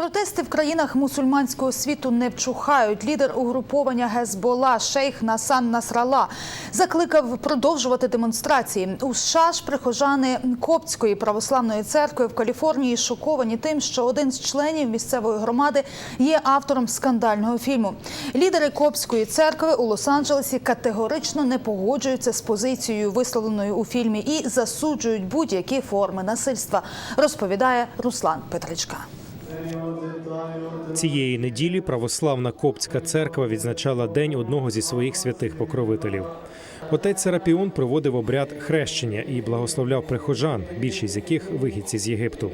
Протести в країнах мусульманського світу не вчухають. Лідер угруповання Гезбола Шейх Насан Насрала закликав продовжувати демонстрації. У США ж прихожани Коптської православної церкви в Каліфорнії шоковані тим, що один з членів місцевої громади є автором скандального фільму. Лідери Коптської церкви у Лос-Анджелесі категорично не погоджуються з позицією, висловленою у фільмі, і засуджують будь-які форми насильства. Розповідає Руслан Петричка. Цієї неділі православна коптська церква відзначала день одного зі своїх святих покровителів. Отець Серапіон проводив обряд хрещення і благословляв прихожан, більшість з яких вихідці з Єгипту.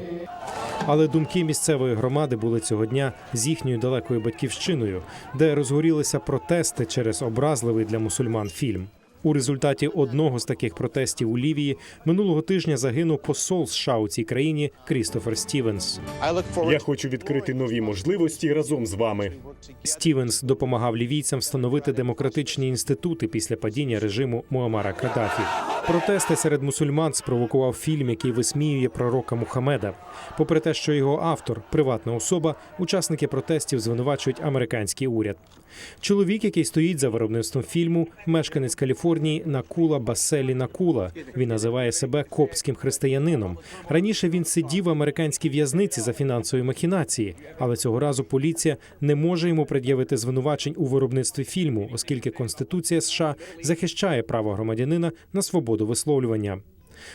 Але думки місцевої громади були цього дня з їхньою далекою батьківщиною, де розгорілися протести через образливий для мусульман фільм. У результаті одного з таких протестів у Лівії минулого тижня загинув посол США у цій країні Крістофер Стівенс. Я хочу відкрити нові можливості разом з вами. Стівенс допомагав лівійцям встановити демократичні інститути після падіння режиму Муамара Каддафі. Протести серед мусульман спровокував фільм, який висміює пророка Мухаммеда. Попри те, що його автор приватна особа, учасники протестів звинувачують американський уряд. Чоловік, який стоїть за виробництвом фільму, мешканець Каліфорнії Накула Баселі Накула. Він називає себе коптським християнином. Раніше він сидів в американській в'язниці за фінансові махінації, але цього разу поліція не може йому пред'явити звинувачень у виробництві фільму, оскільки Конституція США захищає право громадянина на свободу висловлювання.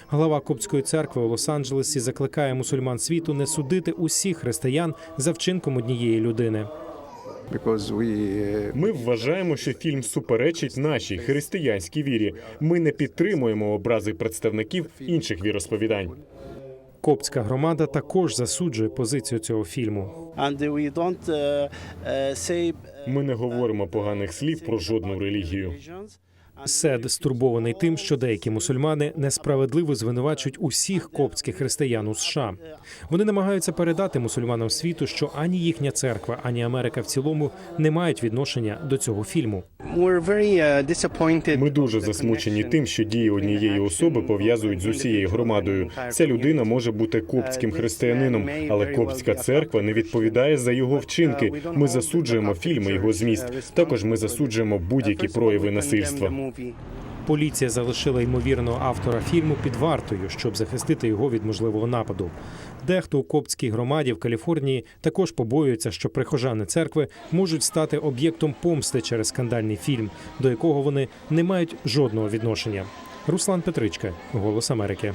Глава Коптської церкви у Лос-Анджелесі закликає мусульман світу не судити усіх християн за вчинком однієї людини. uh, Ми вважаємо, що фільм суперечить нашій християнській вірі. Ми не підтримуємо образи представників інших віросповідань. Коптська громада також засуджує позицію цього фільму. uh, say Ми не говоримо поганих слів про жодну релігію. Сед стурбований тим, що деякі мусульмани несправедливо звинувачують усіх коптських християн у США. Вони намагаються передати мусульманам світу, що ані їхня церква, ані Америка в цілому не мають відношення до цього фільму. Uh. Ми дуже засмучені тим, що дії однієї особи пов'язують з усією громадою. Ця людина може бути коптським християнином, але коптська церква не відповідає за його вчинки. Ми засуджуємо фільми його зміст. Також ми засуджуємо будь-які прояви насильства. Поліція залишила ймовірного автора фільму під вартою, щоб захистити його від можливого нападу. Дехто у коптській громаді в Каліфорнії також побоюється, що прихожани церкви можуть стати об'єктом помсти через скандальний фільм, до якого вони не мають жодного відношення. Руслан Петричка, Голос Америки.